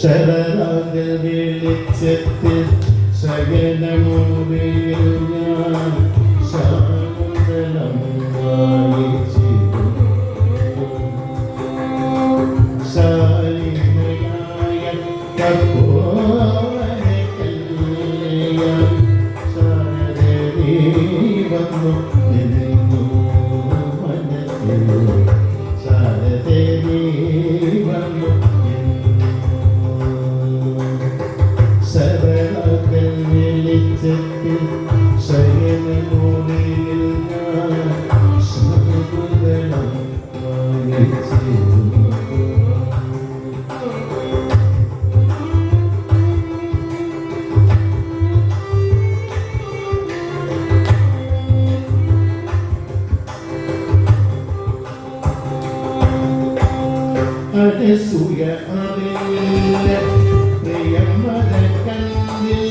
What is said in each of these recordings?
ശരരാഗ വിളിച്ചെത്തി ശയനമുറിയിൽ ഞാൻ ശാന്തലം വായിച്ചിരുന്നു ശാലിനയായ കപ്പോലകല്യാൺ ശാരദീ വന്നു. നിന്നു മനസ്സിൽ ശാരദീ വന്നു. സരളകൽ വെളിച്ചത്തിൽ ശയനമൂലയിൽ ഞാൻ ശാകുലം எம்மதற்கந்தில்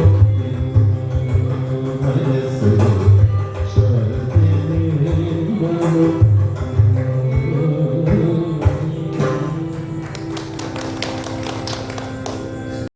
you.